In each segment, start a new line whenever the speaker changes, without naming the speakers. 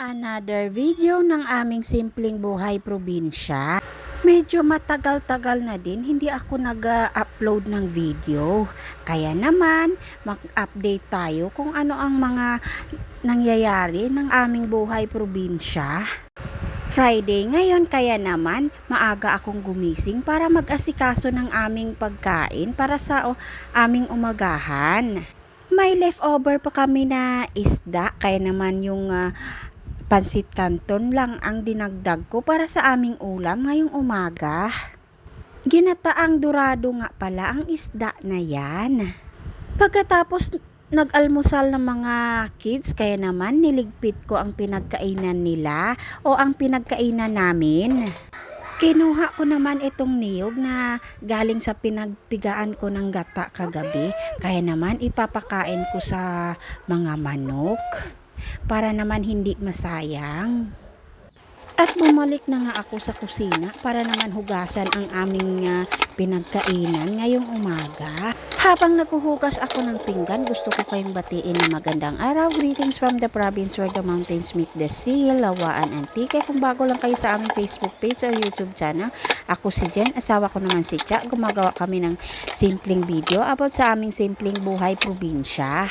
Another video ng aming simpleng buhay probinsya. Medyo matagal-tagal na din hindi ako nag-upload ng video. Kaya naman, mag-update tayo kung ano ang mga nangyayari ng aming buhay probinsya. Friday ngayon kaya naman maaga akong gumising para mag-asikaso ng aming pagkain para sa aming umagahan. May leftover pa kami na isda kaya naman yung ah, pansit canton lang ang dinagdag ko para sa aming ulam ngayong umaga. Ginataang dorado nga pala ang isda na yan. Pagkatapos nag-almusal ng mga kids, kaya naman niligpit ko ang pinagkainan nila o ang pinagkainan namin. Kinuha ko naman itong niyog na galing sa pinagpigaan ko ng gata kagabi. Kaya naman ipapakain ko sa mga manok para naman hindi masayang. At bumalik na nga ako sa kusina para naman hugasan ang aming ah, pinagkainan ngayong umaga. Habang naghuhugas ako ng pinggan, gusto ko kayong batiin ng magandang araw. Greetings from the province where the mountains meet the sea, Lawaan Antique. Kung bago lang kayo sa aming Facebook page or YouTube channel, ako si Jen, asawa ko naman si Cha. Gumagawa kami ng simpleng video about sa aming simpleng buhay probinsya.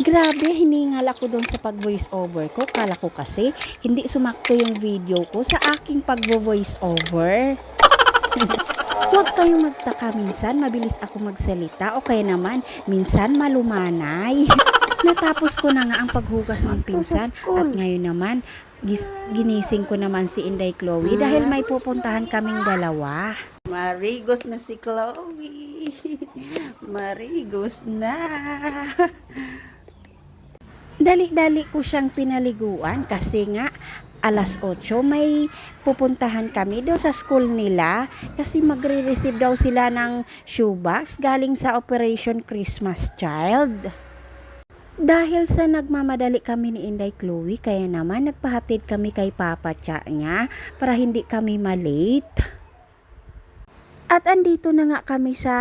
Grabe, hiningal ako doon sa pag-voice over ko. Kala ko kasi hindi sumakto yung video ko sa aking pag-voice over. Huwag kayong magtaka minsan, mabilis ako magsalita o kaya naman minsan malumanay. Natapos ko na nga ang paghugas ng pinsan at ngayon naman gis- ginising ko naman si Inday Chloe dahil may pupuntahan kaming dalawa. Marigos na si Chloe. Marigos na. Dali-dali ko siyang pinaliguan kasi nga alas 8 may pupuntahan kami daw sa school nila kasi magre-receive daw sila ng shoebox galing sa Operation Christmas Child. Dahil sa nagmamadali kami ni Inday Chloe, kaya naman nagpahatid kami kay Papa Cha niya para hindi kami malate. At andito na nga kami sa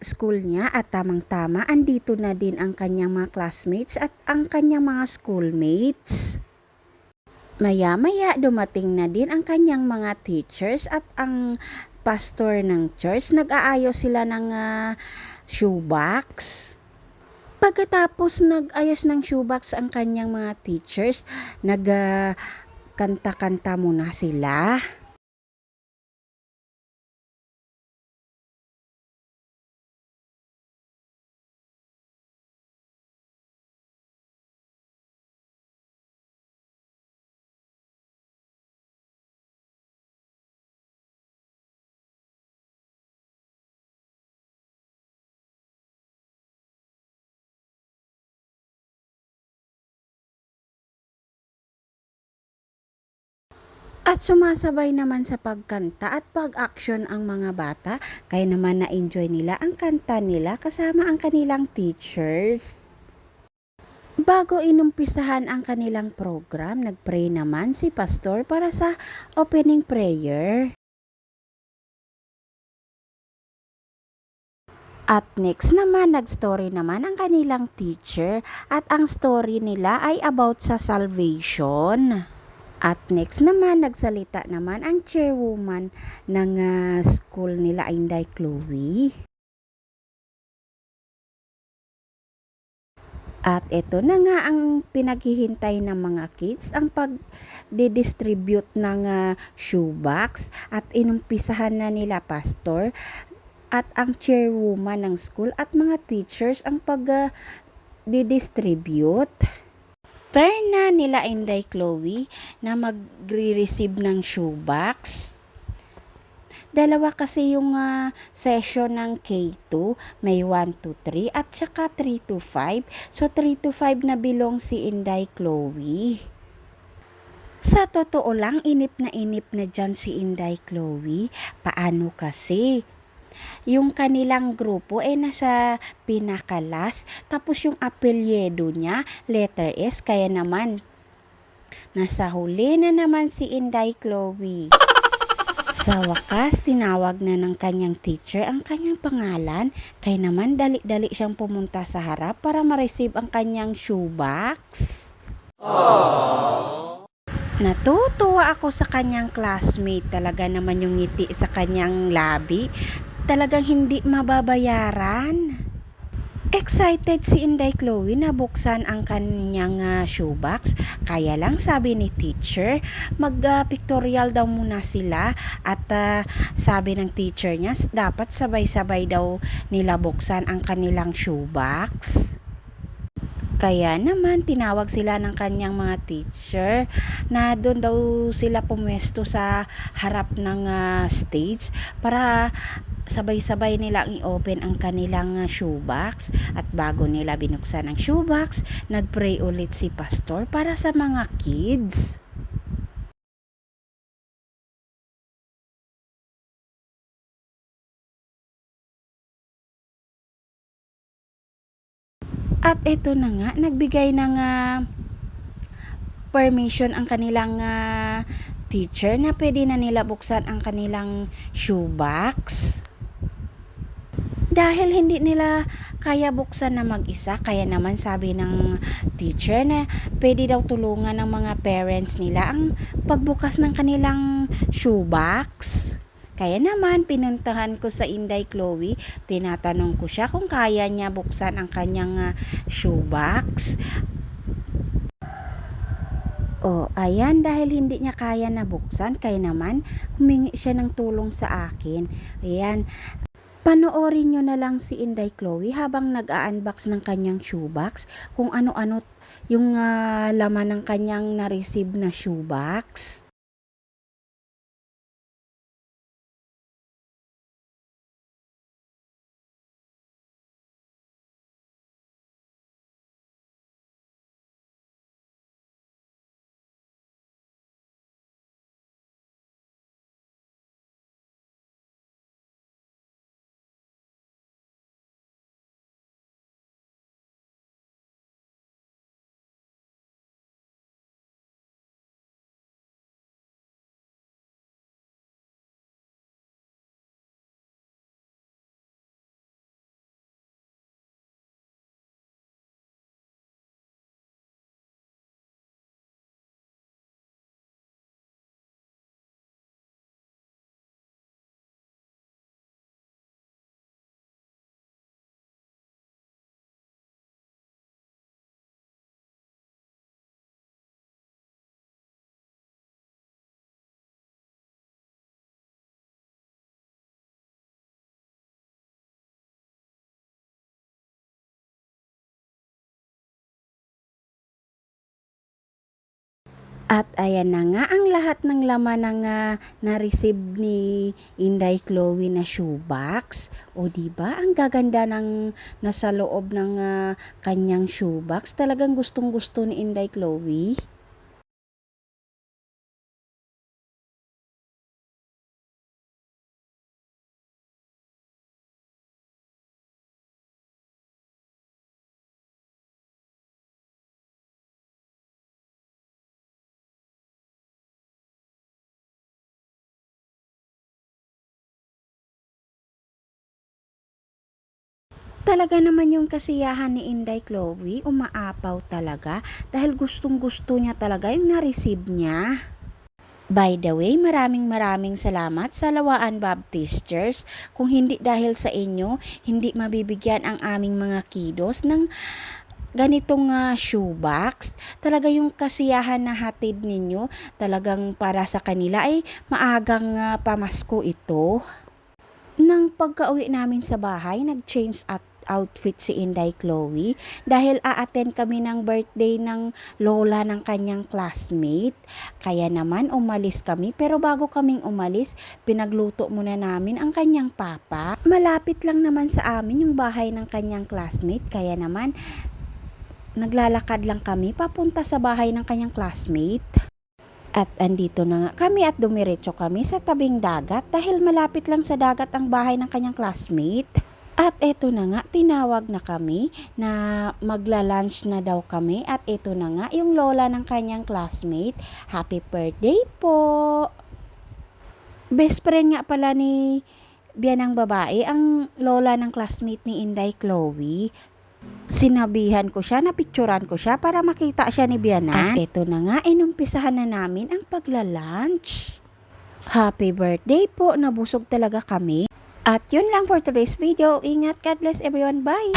school niya at tamang-tama andito na din ang kanyang mga classmates at ang kanyang mga schoolmates. Maya-maya dumating na din ang kanyang mga teachers at ang pastor ng church. Nag-aayos sila ng ah, shoebox. Pagkatapos nag-ayos ng shoebox ang kanyang mga teachers, nag ah, kanta-kanta muna sila. At sumasabay naman sa pagkanta at pag-action ang mga bata, kaya naman na-enjoy nila ang kanta nila kasama ang kanilang teachers. Bago inumpisahan ang kanilang program, nagpray naman si pastor para sa opening prayer. At next naman, nag-story naman ang kanilang teacher at ang story nila ay about sa salvation. At next naman, nagsalita naman ang chairwoman ng ah, school nila, Inday Chloe. At ito na nga ang pinaghihintay ng mga kids, ang pag-distribute ng ah, shoebox at inumpisahan na nila pastor at ang chairwoman ng school at mga teachers ang pag-distribute. Turn na nila Inday Chloe na magre-receive ng shoebox. Dalawa kasi yung ah, session ng K2, may 1 to 3 at saka 3 to 5. So 3 to 5 na belong si Inday Chloe. Sa totoo lang, inip na inip na dyan si Inday Chloe. Paano kasi? Yung kanilang grupo ay nasa pinakalas, tapos yung apelyedo niya, letter S, kaya naman, nasa huli na naman si Inday Chloe. Sa wakas, tinawag na ng kanyang teacher ang kanyang pangalan, kaya naman dali-dali siyang pumunta sa harap para ma-receive ang kanyang shoebox. Natutuwa ako sa kanyang classmate. Talaga naman yung ngiti sa kanyang labi. Talagang hindi mababayaran. Excited si Inday Chloe na buksan ang kanyang ah, shoebox. Kaya lang sabi ni teacher, mag-pictorial daw muna sila at ah, sabi ng teacher niya, dapat sabay-sabay daw nila buksan ang kanilang shoebox. Kaya naman tinawag sila ng kanyang mga teacher na doon daw sila pumwesto sa harap ng ah, stage para sabay-sabay nilang i-open ang kanilang ah, shoebox at bago nila binuksan ang shoebox, nagpray ulit si pastor para sa mga kids. At ito na nga, nagbigay ng ah, permission ang kanilang ah, teacher na pwede na nila buksan ang kanilang shoebox. Dahil hindi nila kaya buksan na mag-isa, kaya naman sabi ng teacher na pwede daw tulungan ng mga parents nila ang pagbukas ng kanilang shoebox. Kaya naman, pinuntahan ko sa Inday Chloe, tinatanong ko siya kung kaya niya buksan ang kanyang ah, shoebox. Oh, ayan, dahil hindi niya kaya na buksan, kaya naman, humingi siya ng tulong sa akin. Ayan, panoorin nyo na lang si Inday Chloe habang nag-unbox ng kanyang shoebox, kung ano-ano yung ah, laman ng kanyang na-receive na shoebox. At ayan na nga ang lahat ng laman ng ah, na-receive ni Inday Chloe na shoebox. O di ba ang gaganda ng nasa loob ng ah, kanyang shoebox. Talagang gustong-gusto ni Inday Chloe. Talaga naman yung kasiyahan ni Inday Chloe, umaapaw talaga dahil gustong gusto niya talaga yung na-receive niya. By the way, maraming maraming salamat sa Lawaan Baptist Church. Kung hindi dahil sa inyo, hindi mabibigyan ang aming mga kidos ng ganitong ah, shoebox. Talaga yung kasiyahan na hatid ninyo, talagang para sa kanila ay maagang ah, pamasko ito. Nang pagka-uwi namin sa bahay, nag-change at outfit si Inday Chloe dahil a-attend kami ng birthday ng lola ng kanyang classmate. Kaya naman umalis kami pero bago kaming umalis, pinagluto muna namin ang kanyang papa. Malapit lang naman sa amin yung bahay ng kanyang classmate kaya naman naglalakad lang kami papunta sa bahay ng kanyang classmate. At andito na nga kami at dumiretso kami sa tabing dagat dahil malapit lang sa dagat ang bahay ng kanyang classmate. At eto na nga, tinawag na kami na magla-lunch na daw kami. At eto na nga, yung lola ng kanyang classmate. Happy birthday po! Best friend nga pala ni biyanang babae, ang lola ng classmate ni Inday Chloe. Sinabihan ko siya, napicturan ko siya para makita siya ni Bianan. At eto na nga, inumpisahan na namin ang pagla-lunch. Happy birthday po, nabusog talaga kami. At yun lang for today's video. Ingat. God bless everyone. Bye!